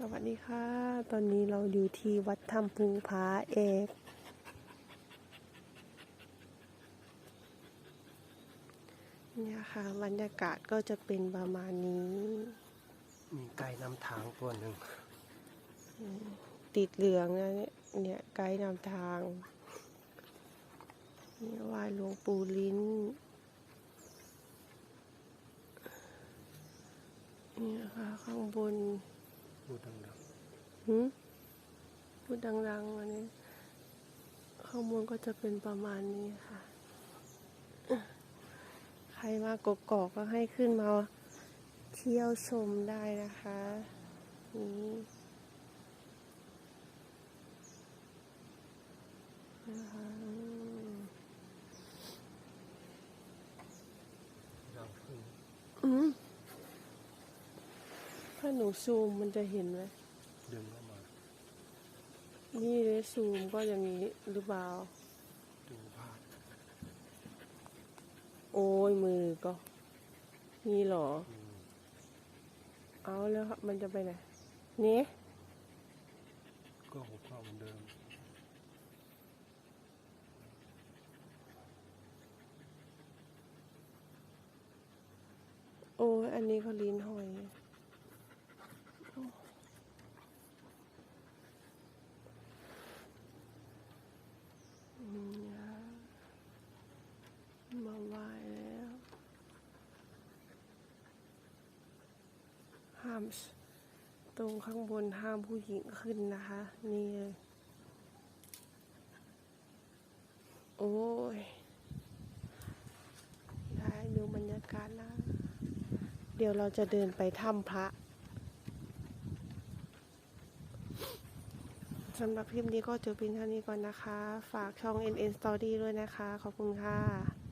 สวัสดีค่ะ ตอนนี้เราอยู่ที่วัดถ้ำพุงผาเอก เนี่ยค่ะบรรยากาศก็จะเป็นประมาณนี้ มีไก่นำทางตัวหนึ่ง ติดเหลืองนะเนี่ยเนี่ยไกด์นำทางเนี่ยไหวายหลวงปู่ลิ้นเนี่ยค่ะข้างบน พูดดังหืมพูดดังๆอันนี้ข้างบนก็จะเป็นประมาณนี้ค่ะ ใครมากกอกก็ให้ขึ้นมาเที่ยวชมได้นะคะนี่นะคะอืมๆรังพึ่งอืม ถ้าหนูซูมมันจะเห็นไหมดึงเข้ามา นี่เลยซูมก็อย่างนี้หรือเปล่า ดูภาพโอ้ยมือก็ นี่เหรอ อืมเอาแล้วครับมันจะไปไหนนี่ก็หัวข้อเหมือนเดิม โอ้ยอันนี้เขาลิ้นหอยอืมนะมาไหว้แล้ว ห้ามสตรงข้างบนห้ามผู้หญิงขึ้นนะคะ นี่เลยโอ้ยได้ดูบรรยากาศนะเดี๋ยวเราจะเดินไปถ้ำพระสำหรับคลิปนี้ก็จบเพียงเท่านี้ก่อนนะคะ ฝากช่อง NN Story ด้วยนะคะ ขอบคุณค่ะ